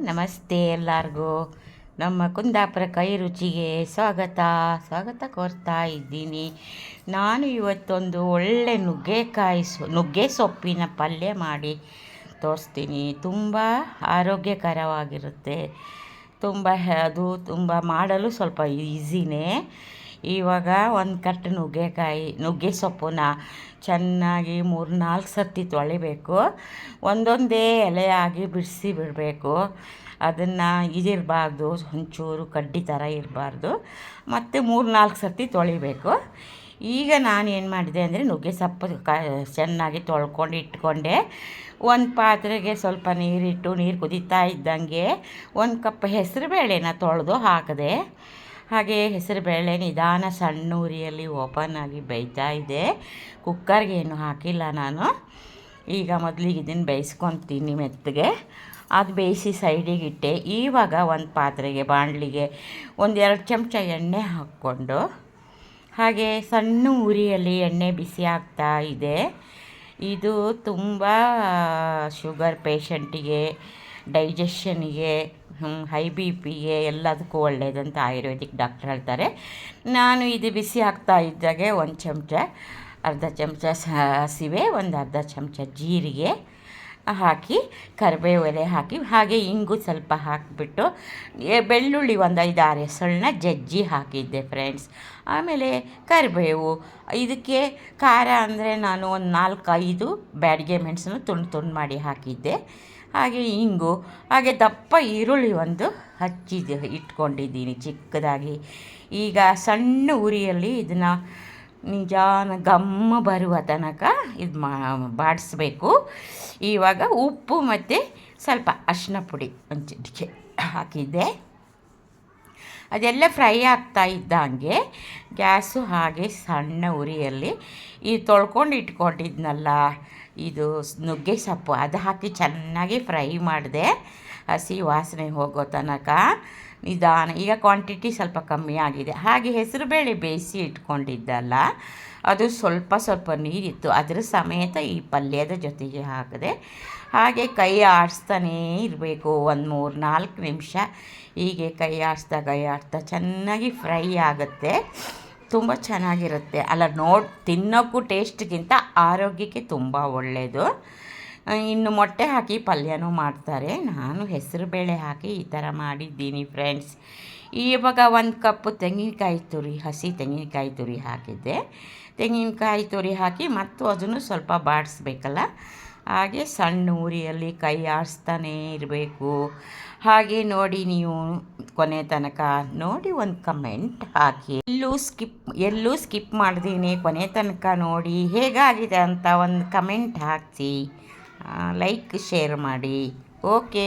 ನಮಸ್ತೆ ಎಲ್ಲರಿಗೂ. ನಮ್ಮ ಕುಂದಾಪುರ ಕೈ ರುಚಿಗೆ ಸ್ವಾಗತ. ಸ್ವಾಗತ ಕೋರ್ತಾ ಇದ್ದೀನಿ. ನಾನು ಇವತ್ತೊಂದು ಒಳ್ಳೆ ನುಗ್ಗೆಕಾಯಿ ಸೊ, ನುಗ್ಗೆ ಸೊಪ್ಪಿನ ಪಲ್ಯ ಮಾಡಿ ತೋರಿಸ್ತೀನಿ. ತುಂಬ ಆರೋಗ್ಯಕರವಾಗಿರುತ್ತೆ. ತುಂಬ ಅದು ತುಂಬ ಮಾಡಲು ಸ್ವಲ್ಪ ಈಸಿನೇ. ಇವಾಗ ಒಂದು ಕಟ್ಟು ನುಗ್ಗೆಕಾಯಿ, ನುಗ್ಗೆ ಸೊಪ್ಪನ್ನ ಚೆನ್ನಾಗಿ ಮೂರು ನಾಲ್ಕು ಸರ್ತಿ ತೊಳಿಬೇಕು. ಒಂದೊಂದೇ ಎಲೆಯಾಗಿ ಬಿಡಿಸಿ ಬಿಡಬೇಕು. ಅದನ್ನು ಇದಿರಬಾರ್ದು, ಒಂಚೂರು ಕಡ್ಡಿ ಥರ ಇರಬಾರ್ದು. ಮತ್ತು ಮೂರು ನಾಲ್ಕು ಸರ್ತಿ ತೊಳಿಬೇಕು. ಈಗ ನಾನು ಏನು ಮಾಡಿದೆ ಅಂದರೆ ನುಗ್ಗೆ ಸೊಪ್ಪು ಕ, ಚೆನ್ನಾಗಿ ತೊಳ್ಕೊಂಡು ಇಟ್ಕೊಂಡೆ. ಒಂದು ಪಾತ್ರೆಗೆ ಸ್ವಲ್ಪ ನೀರಿಟ್ಟು, ನೀರು ಕುದೀತಾ ಇದ್ದಂಗೆ ಒಂದು ಕಪ್ ಹೆಸರು ಬೇಳೆನ ತೊಳೆದು ಹಾಕಿದೆ ಹಾಗೆ ಹೆಸರುಬೇಳೆ ನಿಧಾನ ಸಣ್ಣ ಉರಿಯಲ್ಲಿ ಓಪನ್ ಆಗಿ ಬೇಯ್ತಾ ಇದೆ. ಕುಕ್ಕರ್ಗೆ ಏನು ಹಾಕಿಲ್ಲ ನಾನು. ಈಗ ಮೊದಲಿಗೆ ಇದನ್ನು ಬೇಯಿಸ್ಕೊತೀನಿ ಮೆತ್ತಗೆ. ಅದು ಬೇಯಿಸಿ ಸೈಡಿಗೆ ಇಟ್ಟೆ. ಈವಾಗ ಒಂದು ಪಾತ್ರೆಗೆ ಬಾಣಲಿಗೆ ಒಂದು ಎರಡು ಚಮಚ ಎಣ್ಣೆ ಹಾಕ್ಕೊಂಡು, ಹಾಗೆ ಸಣ್ಣ ಉರಿಯಲ್ಲಿ ಎಣ್ಣೆ ಬಿಸಿ ಆಗ್ತಾ ಇದೆ. ಇದು ತುಂಬ ಶುಗರ್ ಪೇಷಂಟಿಗೆ ಡೈಜೆಷನ್ನಿಗೆ ಹೈ ಬಿ ಪಿಗೆ ಎಲ್ಲದಕ್ಕೂ ಒಳ್ಳೆಯದಂತ ಆಯುರ್ವೇದಿಕ್ ಡಾಕ್ಟ್ರ್ ಹೇಳ್ತಾರೆ. ನಾನು ಇದು ಬಿಸಿ ಹಾಕ್ತಾ ಇದ್ದಾಗೆ ಒಂದು ಚಮಚ, ಅರ್ಧ ಚಮಚ ಹಸಿವೆ, ಒಂದು ಅರ್ಧ ಚಮಚ ಜೀರಿಗೆ ಹಾಕಿ ಕರಿಬೇವು ಎಲೆ ಹಾಕಿ, ಹಾಗೆ ಇಂಗು ಸ್ವಲ್ಪ ಹಾಕಿಬಿಟ್ಟು ಬೆಳ್ಳುಳ್ಳಿ ಒಂದು ಐದಾರು ಹೆಸಳನ್ನ ಜಜ್ಜಿ ಹಾಕಿದ್ದೆ ಫ್ರೆಂಡ್ಸ್. ಆಮೇಲೆ ಕರಿಬೇವು, ಇದಕ್ಕೆ ಖಾರ ಅಂದರೆ ನಾನು ಒಂದು ನಾಲ್ಕು ಐದು ಬ್ಯಾಡಿಗೆ ಮೆಣಸನ್ನು ತುಂಡು ತುಂಡು ಮಾಡಿ ಹಾಕಿದ್ದೆ. ಹಾಗೆ ಇಂಗು, ಹಾಗೆ ದಪ್ಪ ಈರುಳ್ಳಿ ಒಂದು ಹಚ್ಚಿದ್ದು ಇಟ್ಕೊಂಡಿದ್ದೀನಿ ಚಿಕ್ಕದಾಗಿ. ಈಗ ಸಣ್ಣ ಉರಿಯಲ್ಲಿ ಇದನ್ನು ನಿಜಾನ ಗಮ್ಮ ಬರುವ ತನಕ ಇದು ಮಾ, ಬಾಡಿಸ್ಬೇಕು. ಇವಾಗ ಉಪ್ಪು ಮತ್ತು ಸ್ವಲ್ಪ ಅರಿಶಿನ ಪುಡಿ ಚಿಟಿಕೆ ಹಾಕಿದ್ದೆ. ಅದೆಲ್ಲ ಫ್ರೈ ಆಗ್ತಾ ಇದ್ದಂಗೆ ಗ್ಯಾಸು ಹಾಗೆ ಸಣ್ಣ ಉರಿಯಲ್ಲಿ ಈ ತೊಳ್ಕೊಂಡು ಇಟ್ಕೊಂಡಿದ್ನಲ್ಲ, ಇದು ನುಗ್ಗೆ ಸೊಪ್ಪು, ಅದು ಹಾಕಿ ಚೆನ್ನಾಗಿ ಫ್ರೈ ಮಾಡಿದೆ. ಹಸಿ ವಾಸನೆ ಹೋಗೋ ತನಕ ನಿಧಾನ, ಈಗ ಕ್ವಾಂಟಿಟಿ ಸ್ವಲ್ಪ ಕಮ್ಮಿ ಆಗಿದೆ. ಹಾಗೆ ಹೆಸರುಬೇಳೆ ಬೇಯಿಸಿ ಇಟ್ಕೊಂಡಿದ್ದಲ್ಲ, ಅದು ಸ್ವಲ್ಪ ಸ್ವಲ್ಪ ನೀರಿತ್ತು. ಅದರ ಸಮೇತ ಈ ಪಲ್ಯದ ಜೊತೆಗೆ ಹಾಕಿದೆ ಹಾಗೆ ಕೈ ಆಡಿಸ್ತಾನೇ ಇರಬೇಕು. ಒಂದು ಮೂರು ನಾಲ್ಕು ನಿಮಿಷ ಹೀಗೆ ಕೈ ಆಡಿಸ್ತಾ ಕೈ ಆಡಿಸ್ತಾ ಚೆನ್ನಾಗಿ ಫ್ರೈ ಆಗುತ್ತೆ. ತುಂಬ ಚೆನ್ನಾಗಿರುತ್ತೆ. ಅಲ್ಲ, ನೋಡಿ, ತಿನ್ನೋಕ್ಕೂ ಟೇಸ್ಟ್ಗಿಂತ ಆರೋಗ್ಯಕ್ಕೆ ತುಂಬ ಒಳ್ಳೆಯದು ಇನ್ನು ಮೊಟ್ಟೆ ಹಾಕಿ ಪಲ್ಯನೂ ಮಾಡ್ತಾರೆ. ನಾನು ಹೆಸರು ಬೇಳೆ ಹಾಕಿ ಈ ಥರ ಮಾಡಿದ್ದೀನಿ ಫ್ರೆಂಡ್ಸ್ ಇವಾಗ ಒಂದು ಕಪ್ಪು ತೆಂಗಿನಕಾಯಿ ತುರಿ, ಹಸಿ ತೆಂಗಿನಕಾಯಿ ತುರಿ ಹಾಕಿದ್ದೆ. ತೆಂಗಿನಕಾಯಿ ತುರಿ ಹಾಕಿ ಮತ್ತು ಅದನ್ನು ಸ್ವಲ್ಪ ಬಾಡಿಸ್ಬೇಕಲ್ಲ? ಹಾಗೆ ಸಣ್ಣ ಉರಿಯಲ್ಲಿ ಕೈ ಆಡಿಸ್ತಾನೇ ಇರಬೇಕು. ಹಾಗೆ ನೋಡಿ ನೀವು ಕೊನೆ ತನಕ ನೋಡಿ ಒಂದು ಕಮೆಂಟ್ ಹಾಕಿ. ಎಲ್ಲೂ ಸ್ಕಿಪ್ ಎಲ್ಲೂ ಸ್ಕಿಪ್ ಮಾಡಿದ್ದೀನಿ ಕೊನೆ ತನಕ ನೋಡಿ. ಹೇಗಾಗಿದೆ ಅಂತ ಒಂದು ಕಮೆಂಟ್ ಹಾಕಿಸಿ. ಲೈಕ್ ಶೇರ್ ಮಾಡಿ. ಓಕೆ